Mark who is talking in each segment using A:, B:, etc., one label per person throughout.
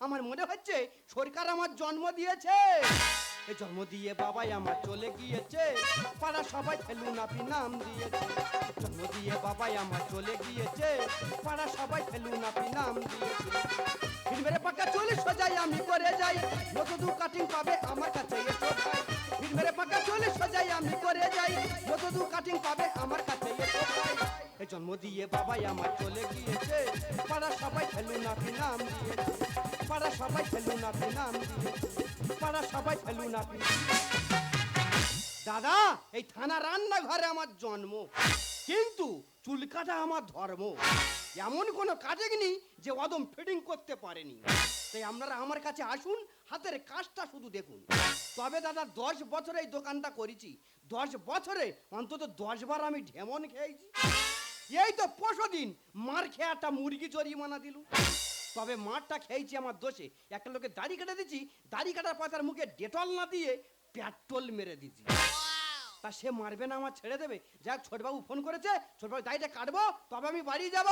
A: আমার মনে হচ্ছে সরকার আমার জন্ম দিয়েছে। এ জন্ম দিয়ে বাবাই আমার চলে গিয়েছে। পাড়া সবাই ফেলু নাপি নাম দিয়েছে। জন্ম দিয়ে বাবাই আমার চলে গিয়েছে। পাড়া সবাই ফেলু নাপি নাম দিয়েছে। ফিল্মের পাকা চলে সোজাই, আমি করে যাই। নতুন দু কাটিং পাবে আমার কাছে এসো ভাই। ফিল্মের পাকা চলে সোজাই, আমি করে যাই। নতুন দু কাটিং পাবে আমার কাছে জন্ম দিয়ে বাবাই আমার চলে গিয়েছে। পাড়া সবাই ফেলু নাপি নাম দিয়েছে। পাড়া সবাই ফেলু নাপি নাম দিয়েছে। পাড়া সবাই ফেলু নাপি দাদা, এই থানা রান্নাঘরে আমার জন্ম। কিন্তু চুল কাটা আমার ধর্ম। এমন কোনো নেই যে অদম ফিটিং করতে পারেনি। তাই আপনারা আমার কাছে আসুন, হাতের কাজটা শুধু দেখুন। তবে দাদা, দশ বছরে এই দোকানটা করেছি। দশ বছরে অন্তত দশ বার আমি ঢেমন খেয়েছি। এই তো পরশু দিন মার খেয়ে একটা মুরগি জরিমানা দিল। তবে মারটা খেয়েছি আমার দোষে। একটা লোকে দাড়ি কেটে দিচ্ছি দাড়ি কাটার পর তার মুখে ডেটল না দিয়ে পেট্রোল মেরে দিচ্ছি তা সে মারবে না আমার ছেড়ে দেবে। যাক ছোটবাবু ফোন করেছে ছোটবাবু দাড়িটা কাটবো তবে আমি বাড়ি যাব।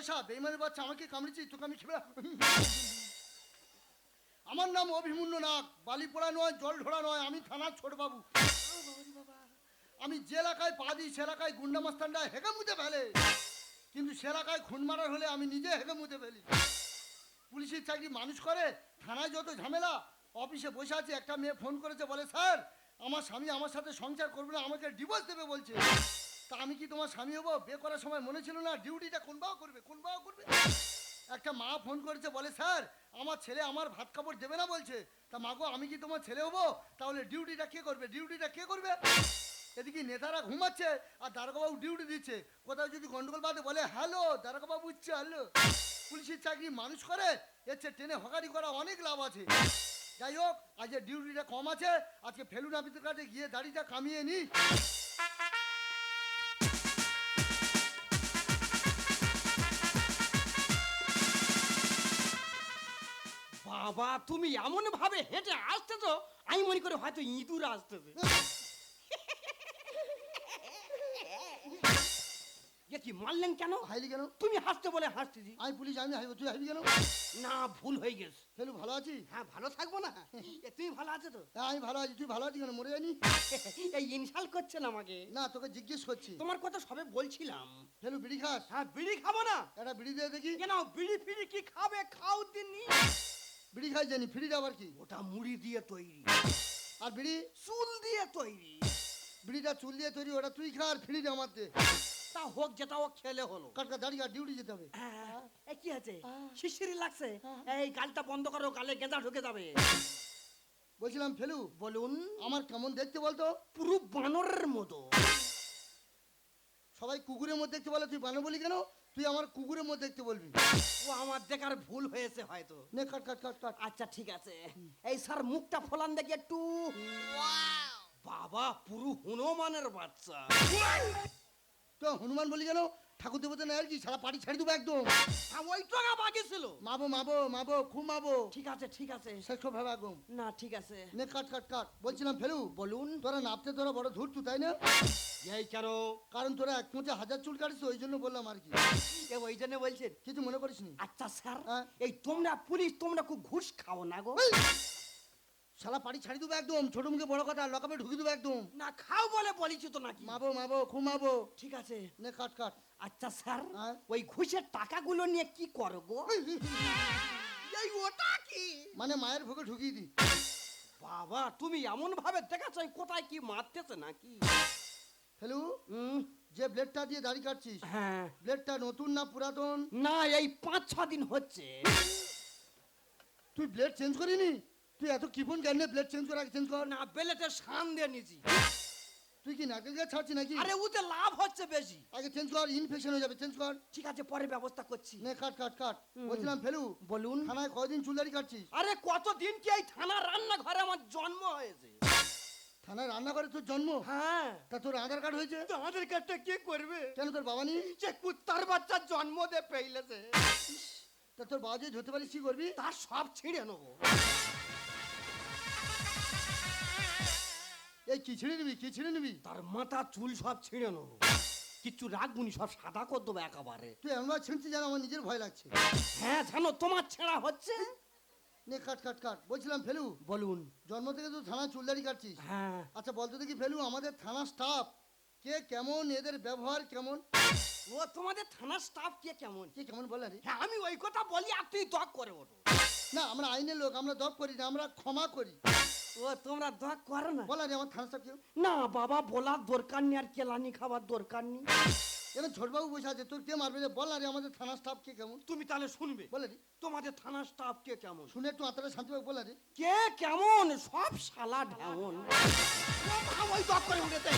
B: মশা, বেইমানের বাচ্চা, আমাকে কামড়েছি, তোকে আমি খেবে আমার নাম অভিমন্যু নাগ বালি পোড়া নয় জল ঢোড়া নয়, আমি থানার ছোট বাবু আমি যে এলাকায় পা দিই সে এলাকায় গুন্ডা মাস্তানরা হেগে মুতে ফেলে। কিন্তু সে এলাকায় খুন মারার হলে আমি নিজে হেগে মুতে ফেলি। পুলিশের চাকরি মানুষ করে, থানায় যত ঝামেলা, অফিসে বসে আছে, একটা মেয়ে ফোন করেছে, বলে, স্যার, আমার স্বামী আমার সাথে সংসার করবে না, আমাকে ডিভোর্স দেবে বলছে। তা আমি কি তোমার স্বামী হব? বিয়ে করার সময় মনে ছিল না ডিউটিটা কোন বাও করবে? কোন বাও করবে? একটা মা ফোন করেছে, বলে, স্যার, আমার ছেলে আমার ভাত কাপড় দেবে না, বলছে। তা মাগো আমি কি তোমার ছেলে হব? তাহলে ডিউটিটা কে করবে? ডিউটিটা কে করবে? এদিকে নেতারা ঘুমাচ্ছে, আর দারোগাবাবু ডিউটি দিচ্ছে। কোথাও যদি গন্ডগোল বাদে বলে, হ্যালো, দারোগাবাবু হ্যালো। পুলিশের চাকরি মানুষ করে, এর ট্রেনে হকারি করা অনেক লাভ আছে। যাই হোক, আজকে ডিউটিটা কম আছে, আজকে ফেলুন আপিতের কাছে গিয়ে দাড়িটা কামিয়ে নি।
A: বাবা তুমি এমন ভাবে হেঁটে আসতেছো আমি মনে করি হয়তো ইঁদুর আসতেছে। কি মারলেন কেন?
B: হাইলি কেন?
A: তুমি হাসতে বলে হাসতেছি।
B: আমি পুলিশ আমি হাইব তুই হাইবি কেন?
A: না ভুল হয়ে গেছে।
B: ফেলু ভালো আছিস
A: হ্যাঁ ভালো থাকব না। তুমি ভালো আছো তো?
B: হ্যাঁ আমি ভালো আছি। তুই ভালো আছিস কেন? মরে যায়নি?
A: এই ইনসাল করছেন আমাকে।
B: না তোকে জিজ্ঞেস করছি।
A: তোমার কথা সবে বলছিলাম।
B: ফেলু বিড়ি খাস?
A: হ্যাঁ বিড়ি খাব না।
B: একটা বিড়ি দিয়ে দেখি।
A: কেন? বিড়ি ফিড়ি কি খাবে? খাও দিননি
B: বিড়ি খাই জানি ফিরিটা আবার কি?
A: ওটা মুড়ি দিয়ে তৈরি।
B: আর বিড়ি?
A: চুল দিয়ে তৈরি।
B: বিড়িটা চুল দিয়ে তৈরি ওটা তুই খা আর ফিরিটা আমার দে
A: তা হোক যেটা হোক খেলে হলো।
B: কাটকা দাঁড়িয়ে ডিউটি যেতে হবে।
A: হ্যাঁ, এ কি আছে? শিশিরি লাগছে? এই গালটা বন্ধ করো গালে গেঁদা ঢুকে যাবে।
B: বলছিলাম ফেলু
A: বলুন।
B: আমার কেমন দেখতে বলতো?
A: পুরো বানরের মতো।
B: সবাই কুকুরের মধ্যে দেখতে বলে তুই বানো বলি কেন? তুই আমার কুকুরের মধ্যে দেখতে বলবি।
A: ও আমার দেখার ভুল হয়েছে হয়তো।
B: নে কাট কাট কাট কাট।
A: আচ্ছা ঠিক আছে। এই স্যার মুখটা ফোলান দেখি একটু। বাবা পুরু হনুমানের বাচ্চা।
B: তো হনুমান বলি কেন? ঠাকুর দেবতা নেই আর কি সারা পাটি ছাড়ি দেবো একদম।
A: হ্যাঁ, ওই টাকা বাকি ছিল
B: মাবো মাবো মাবো খুব মাবো।
A: ঠিক আছে ঠিক আছে।
B: শেষ ভাবে একদম।
A: না ঠিক আছে।
B: নে কাট কাট কাট। বলছিলাম ফেলু।
A: বলুন।
B: তোরা নাপতে তোরা বড় ধূর্তু তাই না?
A: এই কেন
B: কারণ তোরা এক পৌঁছে হাজার চুল কাটিস ওই জন্য বললাম আর কি।
A: এ ওই জন্য বলছেন।
B: কিছু মনে করিস নি
A: আচ্ছা স্যার।
B: হ্যাঁ?
A: এই তোমরা পুলিশ তোমরা খুব ঘুষ খাও না গো।
B: শালা পাড়ি ছাড়ি দেবো একদম ছোট মুখে বড় কথা লকাপে ঢুকি দেবো একদম।
A: না খাও বলে বলিছি তো নাকি।
B: মাবো মাবো খুব মাবো।
A: ঠিক আছে।
B: নে কাট কাট।
A: আচ্ছা স্যার
B: হ্যাঁ?
A: ওই ঘুষের টাকাগুলো নিয়ে কি করো গো? এই ওটা কি?
B: মানে মায়ের ভোগে ঢুকিয়ে দি।
A: বাবা তুমি এমন ভাবে দেখাচ্ছ এই কোথায় কি মারতেছে নাকি?
B: হ্যালো?
A: হুম,
B: যে ব্লেডটা দিয়ে দাড়ি কাটছিস
A: হ্যাঁ।
B: ব্লেডটা নতুন না পুরাতন?
A: না এই পাঁচ ছ দিন হচ্ছে।
B: তুই ব্লেড চেঞ্জ করিনি? তুই এত কিপন কেন ব্লেড চেঞ্জ করে চেঞ্জ কর?
A: না বেলেতে সান দিয়ে নিছি
B: তুই কি নারকেল গাছ ছাড়ছি নাকি?
A: আরে উতে লাভ হচ্ছে বেশি।
B: আগে চেঞ্জ কর ইনফেকশন হয়ে যাবে চেঞ্জ কর।
A: ঠিক আছে পরে ব্যবস্থা করছি।
B: নে কাট কাট কাট। বলছিলাম ফেলু
A: বলুন।
B: থানায় কয়দিন চুলদারি কাটছিস?
A: আরে কতদিন কি এই থানা রান্না ঘরে আমার জন্ম হয়েছে?
B: থানায় রান্না করে তোর জন্ম?
A: হ্যাঁ।
B: তা তোর আধার কার্ড হয়েছে?
A: তো আধার কার্ডটা কে করবে?
B: কেন তোর বাবা নেই?
A: যে কুত্তার বাচ্চার জন্ম দে পেইলেছে।
B: তা তোর বাবা যদি ধরতে পারিস কি করবি?
A: তার সব ছিঁড়ে নেব।
B: এই কি ছিঁড়ে নিবি? কি ছিঁড়ে নিবি?
A: তার মাথা চুল সব ছিঁড়ে নেব। কিচ্ছু রাখবুনি সব সাদা কর দেবো একেবারে।
B: তুই এমন ছিঁড়ছি যেন আমার নিজের ভয় লাগছে।
A: হ্যাঁ জানো তোমার ছেঁড়া হচ্ছে?
B: নে কাট কাট কাট। বলছিলাম ফেলু।
A: বলুন।
B: জন্ম থেকে তো থানা চুলদারি কাটছিস।
A: হ্যাঁ।
B: আচ্ছা বলতো দেখি ফেলু আমাদের থানা স্টাফ কে কেমন এদের ব্যবহার কেমন?
A: ও তোমাদের থানার স্টাফ কে কেমন?
B: কে কেমন বলে রে?
A: হ্যাঁ আমি ওই কথা বলি আর তুই দক করে ওঠো।
B: না আমরা আইনের লোক আমরা দপ করি না আমরা ক্ষমা করি।
A: ও তোমরা দক করো না।
B: বলা রে আমার থানা স্টাফ কেউ?
A: না বাবা বলার দরকার নেই আর কেলানি খাবার দরকার নেই।
B: এবার ছোটবাবু বসে আছে তোর কে মারবে বল না রে আমাদের থানা স্টাফ কে কেমন?
A: তুমি তাহলে শুনবে।
B: বলে রে।
A: তোমাদের থানার স্টাফ কে কেমন?
B: শুনে একটু আত্মারা শান্তি পাবে বলে রে।
A: কে কেমন? সব শালা ঢেমন ওই দক করে উঠেছে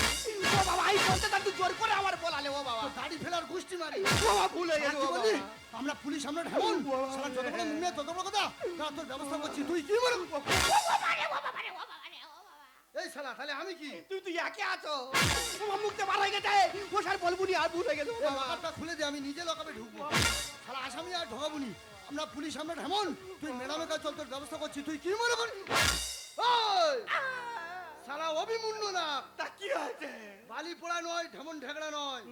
A: ও বাবা এই বলতে তার তুই জোর করে আমার বলালে ও বাবা
B: দাড়ি ফেলার গোষ্ঠী মারি
A: ও বাবা ভুল হয়ে গেছে।
B: আমরা পুলিশ আমরা ঢেমন সারা যত বড় নিয়ে তত বড় কথা তা তোর ব্যবস্থা করছি তুই কি বল এই শালা তাহলে আমি কি
A: তুই তুই একে আছো তোমার মুখতে বার হয়ে গেছে ও স্যার বলব আর ভুল হয়ে গেছে।
B: লকাপটা খুলে দে আমি নিজে লকাপে ঢুকবো শালা আসামি আর ঢোকাবুনি আমরা পুলিশ আমরা ঢেমন তুই ম্যাডামের কাছে চল তোর ব্যবস্থা করছি তুই কি মনে করি শালা অভিমুন্ড না।
A: তা কি হয়েছে?
B: বালি পোড়া নয় ঢেমন ঢেকড়া নয়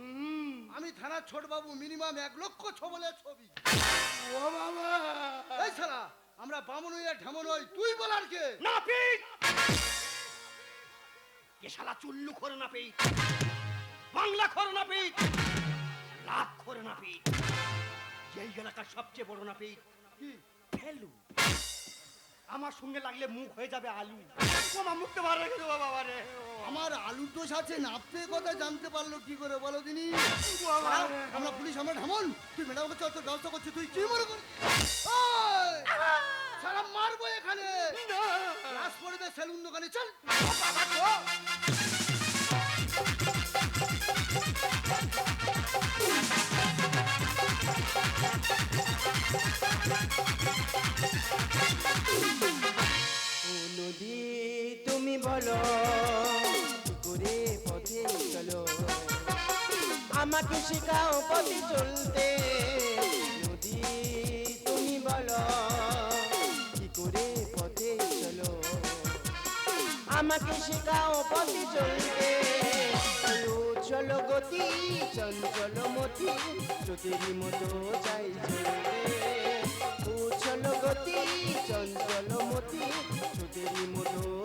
B: আমি থানার ছোট বাবু মিনিমাম এক লক্ষ ছবলের ছবি।
A: ও বাবা।
B: এই শালা আমরা বামন হইয়া ঢেমন হই তুই বলার কে?
A: না পিট এ শালা চুল্লু করে না পিট বাংলা করে না পিট লাভ করে না পিট এই এলাকার সবচেয়ে বড় না পিট
B: কি?
A: ফেলু। আমার সঙ্গে লাগলে মুখ হয়ে যাবে আলু। তোমার মুখতে হয়ে গেছে ও বাবা রে
B: আমার আলুর দোষ আছে নাপতে কথা জানতে পারল কি করে বলো
A: রে।
B: আমরা পুলিশ আমরা ঢেমন। তুই ম্যাডামকে চল তোর ব্যবস্থা করছি তুই কি মনে করি ওই! শালা মারবো এখানে। লাশ পড়বে সেলুন দোকানে চল।
C: নদী তুমি বলো করে পথে আমাকে শেখাও পথে চলতে। নদী, তুমি বলো, কি করে পথে চলো? আমাকে শেখাও পথে চলতে। চলো গতি চঞ্চল মতি চোখেরই মতো যাই চলতে ও চলো গতি চঞ্চল মতি চোখেরই মতো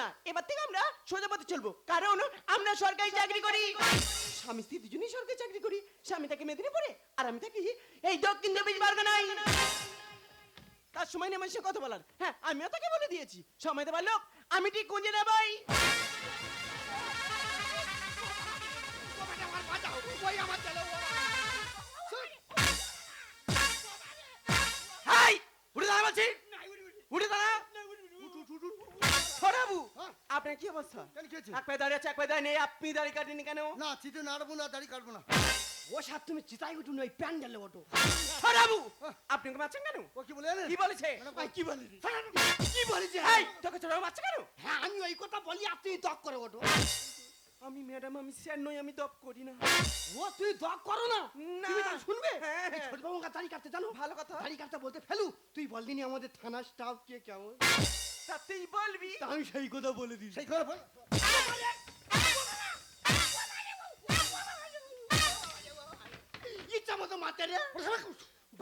C: না, এবার থেকে আমরা সোজা পথে চলবো। কারণ আমরা সরকারি চাকরি করি। স্বামী স্ত্রী দুজনেই সরকারি চাকরি করি। স্বামী থাকে মেদিনীপুরে, আর আমি থাকি এই দক্ষিণ চব্বিশ পরগনায়। তার সময় নেই সে কথা বলার। হ্যাঁ আমিও তাকে বলে দিয়েছি। সময় দেবার লোক, আমি ঠিক খুঁজে নেবাই। হাই, উঠে দাঁড়া ছড়াবু
B: হ্যাঁ?
C: আপনার কি অবস্থা?
B: কেন কি হয়েছে?
C: এক পায়ে দাঁড়িয়ে আছে এক পায়ে দাঁড়িয়ে নেই আপনি দাঁড়িয়ে কাটেনি কেন?
B: না চিঠি নাড়বো না দাড়ি কাটবো না।
A: ও স্যার তুমি চিতাই উঠুন ওই প্যান্ডেলে ওঠো
C: ছড়াবু আপনি ওকে মারছেন কেন?
B: ও কি বলে
C: কি বলেছে?
A: ভাই, কি বলি? কি বলেছে?
C: এই তোকে ছড়াবু মারছে কেন?
A: হ্যাঁ আমি ওই কথা বলি আর তুই দক করে ওঠো
C: আমি ম্যাডাম আমি স্যার নই আমি দপ করি না।
A: ও তুই দক করো না। তুমি তা শুনবে?
C: হ্যাঁ, হ্যাঁ।
A: ছোট বাবু দাড়ি কাটতে জানো?
C: ভালো কথা।
A: দাড়ি কাটতে বলতে ফেলু। তুই বলদিনি আমাদের থানার স্টাফ কে কেমন?
C: তাতেই বলবি।
A: তা আমি সেই কথা বলে দিই।
B: সেই করে বল।
A: ইচ্ছা মতো মারতে রে।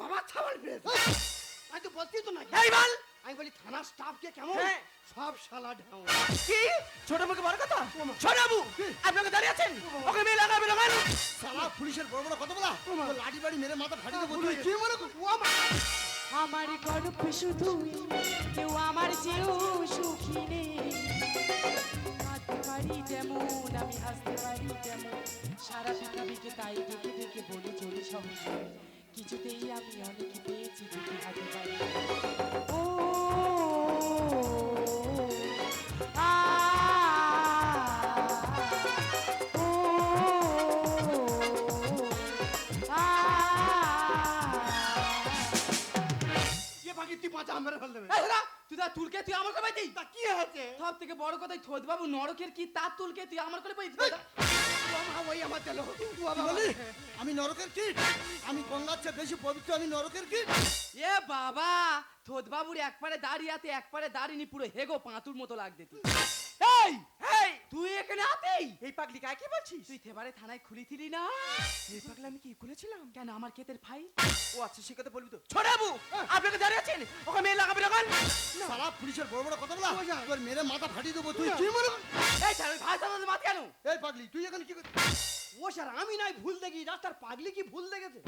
A: বাবা ছাবাল পেয়েছে আমি তো বলছি তো না।
C: এই বল।
A: আমি বলি থানার স্টাফ কে কেমন?
C: হ্যাঁ।
A: সব শালা ঢাও
C: কি? ছোট মুখে বড় কথা? ছড়াবু আপনাকে দাঁড়িয়ে আছেন? ওকে মেয়ে লাগাবে লাগানো।
B: শালা পুলিশের বড় বড় কথা বলা। লাঠি বাড়ি মেরে মাথা ফাটিয়ে দেবো কি মনে কর
D: আমার গল্প শুধু কেউ সারা পৃথিবীকে তাই দেখে দেখে বলি চলি সহজে কিছুতেই আমি অনেক পেয়েছি, দুটি হাতে পারি
A: তুলকে তুই আমার করে পাইতি
B: তা কি হয়েছে?
A: সব থেকে বড় কথা থোদ বাবু নরকের কি তা তুলকে তুই আমার করে পাইতি ওই আমার চলো
B: আমি নরকের কি? আমি গঙ্গার চেয়ে বেশি পবিত্র আমি নরকের কি?
A: এ বাবা থোদ বাবুর এক পারে দাঁড়িয়ে এক পারে দাঁড়িয়ে পুরো হেগো পাঁতুর মতো লাগতে তুই। এই তুই এখানে আতেই?
C: এই পাগলি কাকে কি বলছিস?
A: তুই থেবারে থানায় খুলিছিলি না?
C: এই পাগলি আমি কি খুলেছিলাম?
A: কেন আমার ক্ষেতের ফাইল?
C: ও আচ্ছা সে কথা বলবি তো। ছোড়াবু আপনাকে দাঁড়িয়ে আছেন? ওখানে মেয়ে লাগাবে দোকান
B: সারা পুলিশের বড় বড় কথা বলা। তোর মেরে মাথা ফাটিয়ে দেবো তুই। কি মনে
A: এই ছাড় ভাই সাথে মাত কেন?
B: এই পাগলি তুই এখানে কি করছিস
A: ও স্যার আমি নাই ভুল দেখি। রাস্তার পাগলি কি ভুল দেখেছে?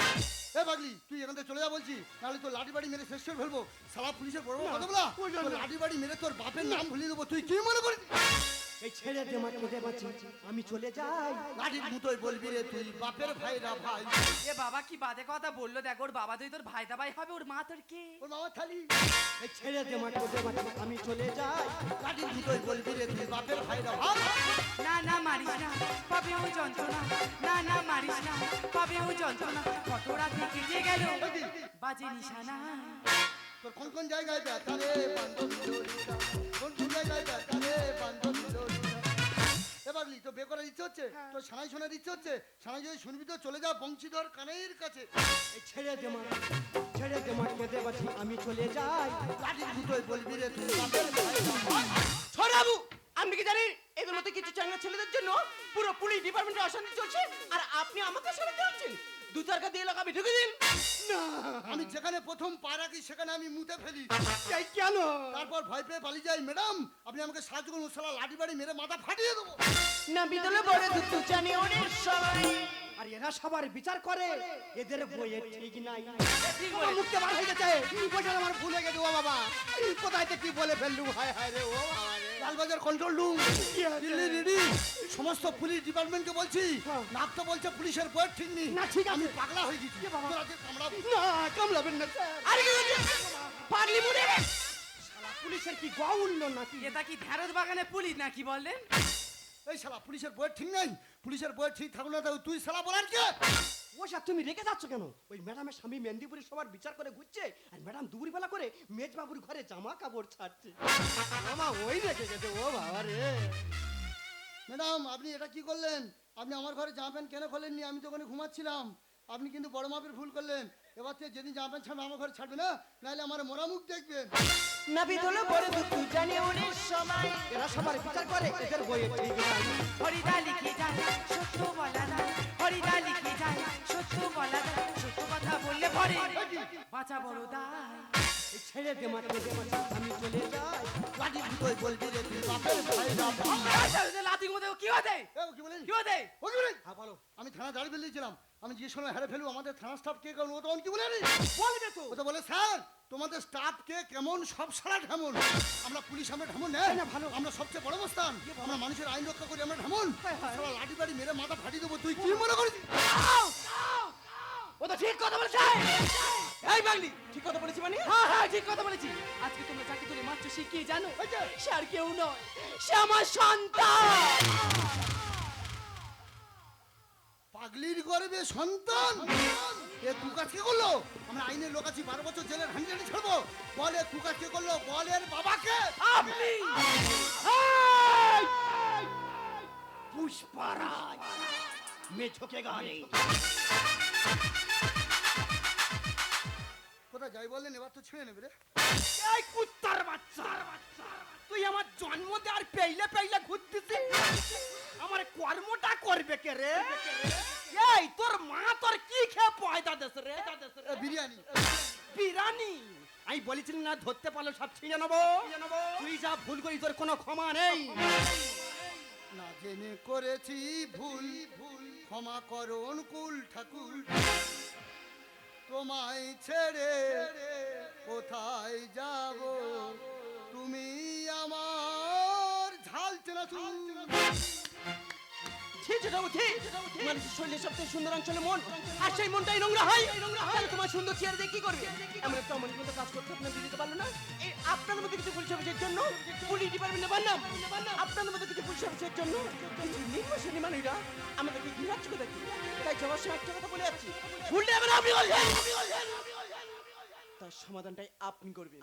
B: এ পাগলি তুই এখান থেকে চলে যা বলছি। নাহলে তোর লাঠি বাড়ি মেরে শেষ করে ফেলব। সারা পুলিশের বড় বড় কথা বলা। তোর লাঠি বাড়ি মেরে তোর বাপের নাম ভুলিয়ে দেবো। তুই কি মনে করিস?
A: এই ছেড়ে দে মা কেঁদে বাঁচি আমি চলে যাই।
B: লাঠির মুতোয় বলবি রে তুই বাপের ভাইরা ভাই?
A: এ বাবা কি বাদে কথা বলল? দেখ ওর বাবা তুই তোর ভাই দাবাই হবে ওর মা তোর কে?
B: ওর মামা থালি
A: এই ছেড়ে দে মা কেঁদে বাঁচি আমি চলে যাই।
B: লাঠির মুতোয় বলবি রে তুই বাপের ভাইরা ভাই?
D: না না মারিস না পাবে ও যন্ত্রণা। না না মারিস না পাবে ও যন্ত্রণা। কত রাতে কেটে গেল বাজে নিশানা।
B: তোর কোন কোন জায়গায় ব্যথা রে বান্ধবী? কোন কোন জায়গায় ব্যথা রে বান্ধবী? এ পাগলি তো বে করার ইচ্ছে হচ্ছে? তো সানাই শোনার ইচ্ছে হচ্ছে? সানাই যদি শুনবি তো চলে যা বংশীধর কানের কাছে।
A: এই ছেড়ে দে মা ছেড়ে দে মা কেঁদে বাছি আমি চলে যাই।
B: লাঠি দুটোই বলবি রে তুই।
C: ছড়াবু আপনি কি জানেন এদের মতো কিছু চাঙ্গা ছেলেদের জন্য পুরো পুলিশ ডিপার্টমেন্টে অশান্তি চলছে? আর আপনি আমাকে সরাতে হচ্ছেন? দু টাকা দিয়ে লাগাবি ঢুকে দিন।
B: আমি যেখানে প্রথম পা রাখি সেখানে আমি মুতে ফেলি।
A: এই কেন?
B: তারপর ভয় পেয়ে পালিয়ে যাই ম্যাডাম। আপনি আমাকে সাহায্য করুন সালা লাঠি বাড়ি মেরে মাথা ফাটিয়ে দেবো।
C: না বিদলে বড় দুটো জানি অনেক সবাই
A: আর এরা সবার বিচার করে এদের বইয়ে ঠিক নাই। মুখতে বার হয়ে গেছে। আমার ভুল গেছে ও বাবা। কোথায় কি বলে ফেললু? হায় হায় রে ও বাবা।
B: Lalbazar control room Delhi ready সমস্ত পুলিশ ডিপার্টমেন্টকে বলছি নাক তো বলছে পুলিশের বই ঠিক নেই।
A: না, ঠিক
B: আমি পাগলা হয়ে গেছি।
A: না কামলাবেন না স্যার।
C: আরে? পাগলি মুড়ে।
A: পুলিশের কি গাউন্ড নাকি?
D: এটা কি ঢেঁড়স বাগানে পুলিশ নাকি বললেন?
B: এই শালা পুলিশের বই ঠিক নাই? পুলিশের বই ঠিক থাকুন না তুই শালা বলার কে?
A: ও স্যার তুমি রেখে যাচ্ছ কেন? ওই ম্যাডামের স্বামী মেন্দিপুরে সবার বিচার করে ঘুরছে আর ম্যাডাম দুপুরবেলা করে মেজবাবুর ঘরে জামা কাপড় ছাড়ছে। মামা ওই রেখে গেছে ও বাবা রে।
B: ম্যাডাম আপনি এটা কি করলেন? আপনি আমার ঘরে জামা প্যান্ট কেন খোলেননি? আমি তো ওখানে ঘুমাচ্ছিলাম। আপনি কিন্তু বড় মাপের ভুল করলেন। এবার থেকে যেদিন জামা প্যান্ট ছাড়বে আমার ঘরে ছাড়বে না নাহলে আমার মরা মুখ দেখবেন।
C: না বিদলে বড় জানি সবাই
A: এরা সবার বিচার করে এদের বইয়ে ঠিক নাই।
D: হরিদা লিখে যায় সত্য বলা যায় হরিদা লিখে যায় সত্য বলা যায় সত্য কথা বললে ভরে বাঁচা বড় দায়।
A: ছেড়ে দে বাঁচি, আমি চলে যাই।
B: লাঠি দুটোই বলবি রে তুই বাপের ভাই।
D: মধ্যে কি হতে?
B: কি বলেন
D: কি হতে?
B: ও কি
A: হ্যাঁ বলো।
B: আমি থানা দাঁড়িয়ে ফেলেছিলাম আমি জিজ্ঞেস করলাম হ্যাঁ ফেলু আমাদের থানা স্টাফ কে কেমন ও তখন কি বলে
A: বলবে তো।
B: ও তো বলে স্যার তোমাদের স্টাফ কে কেমন? সব সারা ঢেমন। আমরা পুলিশ আমরা ঢেমন
A: হ্যাঁ,
B: না ভালো। আমরা সবচেয়ে বড় অবস্থান আমরা মানুষের আইন রক্ষা করি আমরা ঢেমন। সারা লাঠি বাড়ি মেরে মাথা ফাটিয়ে দেবো। তুই কি মনে করিস?
C: ও তো ঠিক কথা বলেছে। এই বাগলি ঠিক কথা বলেছি মানে?
D: হ্যাঁ হ্যাঁ ঠিক কথা বলেছি। আজকে তোমরা চাকরি তুলে মাত্র কি জানো? সে আর কেউ নয়। সে আমার সন্তান।
B: পাগলির গর্বে সন্তান। এ কুকাজ কে করল? আমরা আইনের লোক আছি বারো বছর জেলের হান্ড্রেডে ছাড়বো। বলে কুকাজ কে করল? বলের বাবাকে।
C: আপনি!
A: পুষ্পারাজ! মেঝোকে গানে
B: কোথায় যাই বললেন এবার তো ছেড়ে নেবে রে।
A: এই কুত্তার বাচ্চা! তুই আমার জন্ম দেওয়ার পেইলে পেইলে ঘুরতেছিস? আমার কর্মটা করবে কে রে? এই তোর মা তোর কি খেয়ে পয়দা দেশ রে?
B: এ, বিরিয়ানি।
A: আমি বলেছিলাম না ধরতে পারলে সব ছিঁড়ে নেব। তুই যা ভুল করি তোর কোনো ক্ষমা নেই।
B: না জেনে করেছি ভুল। ভুল ক্ষমা করো অনুকূল ঠাকুর। তোমায় ছেড়ে কোথায় যাব? তুমি আমার ঝাল চেনা
C: আছে বাবু ঠিক মানুষের শরীরের সবচেয়ে সুন্দর অঞ্চলে মন, আর সেই মনটাই নোংরা হয়। তাহলে তোমার সুন্দর চেয়ার দিয়ে কি করবে? এমন মতো কাজ করতে আপনার দিতে পারল না? এই আপনার মতো কিছু পুলিশ অফিসের জন্য? পুলিশ ডিপার্টমেন্টে বান্নাম আপনার কিছু জন্য? কিছু নিম্ন শ্রেণি মানুষরা আমাদেরকে ঘৃণাচ্ছ দেখি। তাই সময় একটা কথা বলে যাচ্ছি। ভুলটা এবার, আপনি বলছেন। তার সমাধানটাই আপনি করবেন।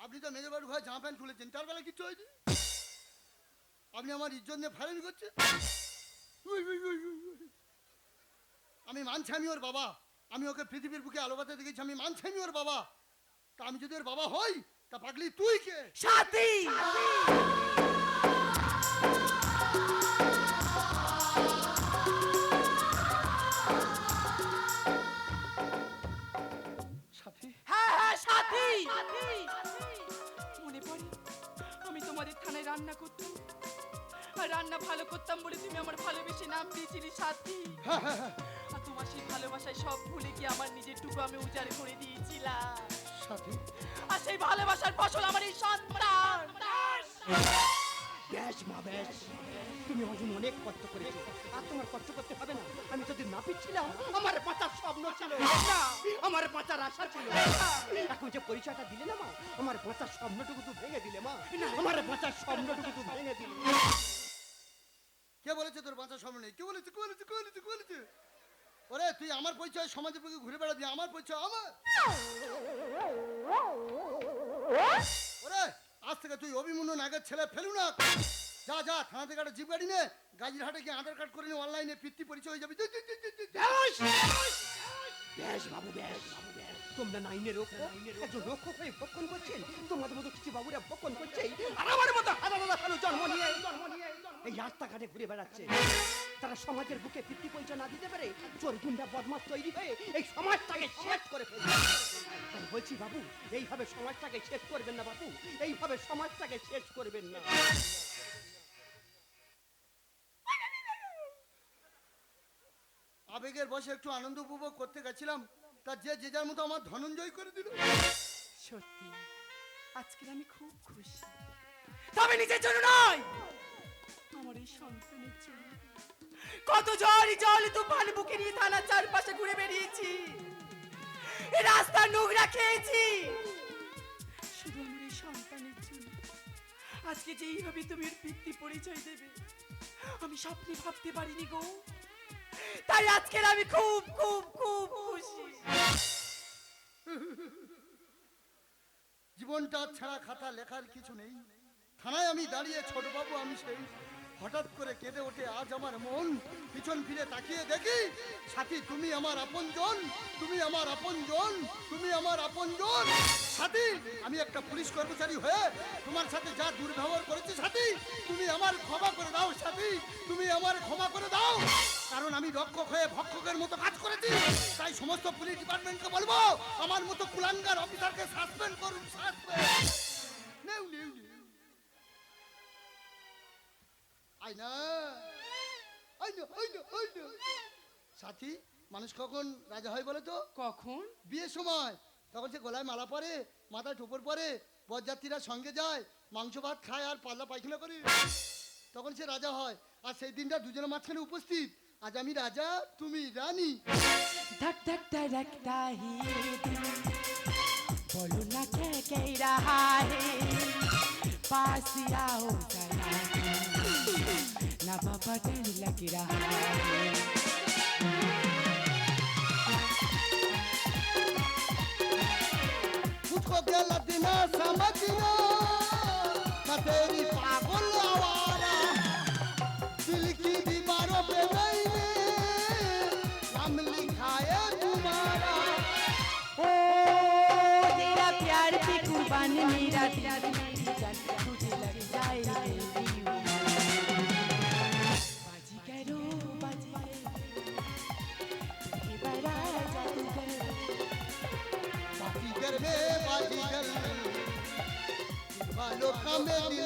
B: আপনি তো মেজর বাড়ি ঘরে জামা প্যান্ট খুলেছেন তার বেলা কিচ্ছু হয়নি? আপনি আমার ইজ্জত নিয়ে ফাইল করছেন। আমি মানছি আমি ওর বাবা। আমি ওকে পৃথিবীর বুকে আলোবাতে দেখেছি আমি মানছি আমি ওর বাবা। তা আমি যদি ওর বাবা হই তা পাগলি তুই কে?
C: সাথী!
B: সাথী?
D: হ্যাঁ হ্যাঁ সাথী! মনে পড়ে আমি তোমাদের থানায় রান্না করতাম। রান্না ভালো করতাম বলে তুমি আমার ভালোবেসে নাম দিয়েছিলে সাথী। আর তোমার সেই ভালোবাসায় সব ভুলে গিয়ে আমার নিজের টুকু আমি উজাড় করে দিয়েছিলাম।
B: সাথী।
D: আর সেই ভালোবাসার ফসল আমার এই সন্তান।
A: বেশ মা বেশ তুমি অজন অনেক কষ্ট করেছ। আর তোমার কষ্ট করতে হবে না। আমি যদি না পিচ্ছিলাম আমার বাঁচার স্বপ্ন ছিল। না। আমার বাঁচার আশা ছিল। এখন যে পরিচয়টা দিলে না মা আমার বাঁচার স্বপ্নটুকু তো ভেঙে দিলে মা। আমার বাঁচার স্বপ্নটুকু তো ভেঙে দিলে।
B: কে বলেছে তোর বাঁচার সময় নেই কে বলেছে কে বলেছে কে বলেছে কে বলেছে ওরে তুই আমার পরিচয় সমাজের বুকে ঘুরে বেড়া বেড়াবি আমার পরিচয় আমার ওরে আজ থেকে তুই অভিমন্যু নাগের ছেলে ফেলু না যা যা থানা থেকে একটা জিপ গাড়ি নে গাজীরহাটে গিয়ে আধার কার্ড করে নে অনলাইনে পিতৃ পরিচয় হয়ে যাবে।
A: বেশ বাবু বেশ বাবু বেশ তোমরা নাইনের রক্ষক একজন রক্ষক হয়ে ভক্ষণ করছেন। তোমাদের মতো কিছু বাবুরা ভক্ষণ করছে আর আমার মতো হাজার হাজার জন্ম নিয়ে এই রাস্তাঘাটে ঘুরে বেড়াচ্ছে। তারা সমাজের বুকে ভিত্তি পরিচয় না দিতে পারে চোর গুন্ডা বদমাস তৈরি হয়ে এই সমাজটাকে শেষ করে তাই বলছি বাবু এইভাবে সমাজটাকে শেষ করবেন না বাবু। এইভাবে সমাজটাকে শেষ করবেন না।
B: আবেগের বসে একটু আনন্দ উপভোগ করতে গেছিলাম। তা যে যে যার মতো আমার ধনঞ্জয় করে দিল।
D: সত্যি আজকে আমি খুব খুশি। তবে নিজের জন্য নয়! আমার এই সন্তানের জন্য। কত ঝড় জল তুফান বুকে নিয়ে থানার চারপাশে ঘুরে বেরিয়েছি এই রাস্তা নোংরা খেয়েছি। শুধু আমার এই সন্তানের জন্য। আজকে যে এইভাবে তুমি এর পিতৃ পরিচয় দেবে। আমি স্বপ্নে ভাবতে পারিনি গো। তাই আজকের আমি খুব খুব খুব খুশি।
B: জীবনটা ছাড়া খাতা লেখার কিছু নেই। থানায় আমি দাঁড়িয়ে ছোটবাবু আমি সেই হঠাৎ করে কেঁদে ওঠে, আজ আমার মন পিছন ফিরে তাকিয়ে দেখি, সাথী, তুমি আমার আপনজন, তুমি আমার আপনজন, তুমি আমার আপনজন। সাথী, আমি একটা পুলিশ কর্মচারী হয়ে তোমার সাথে যা দুর্ব্যবহার করেছি, সাথী, তুমি আমার ক্ষমা করে দাও, সাথী, তুমি আমার ক্ষমা করে দাও। কারণ আমি রক্ষক হয়ে ভক্ষকের মতো কাজ করেছি। তাই সমস্ত পুলিশ ডিপার্টমেন্টকে বলব আমার মতো কুলাঙ্গার অফিসারকে সাসপেন্ড করুন সাসপেন্ড নেউ নেউ নেউ আই না। আই না আই না আই না। সাথী মানুষ কখন রাজা হয় বলে তো?
D: কখন?
B: বিয়ের সময়। তখন সে গলায় মালা পরে মাথায় টোপর পরে বরযাত্রীরা সঙ্গে যায় মাংস ভাত খায় আর পাল্লা পায়খানা করে। তখন সে রাজা হয়। আর সেই দিনটা দুজনের মাঝখানে উপস্থিত। আজ আমি রাজা তুমি রানী
D: धक धक धड़कता ही ये दिल बोलो ना क्या कह रहा है पास आओ जरा ना बाबा डर लग रहा है
B: मुझको गलत ना समझना मैं तेरी पागल आवारा não.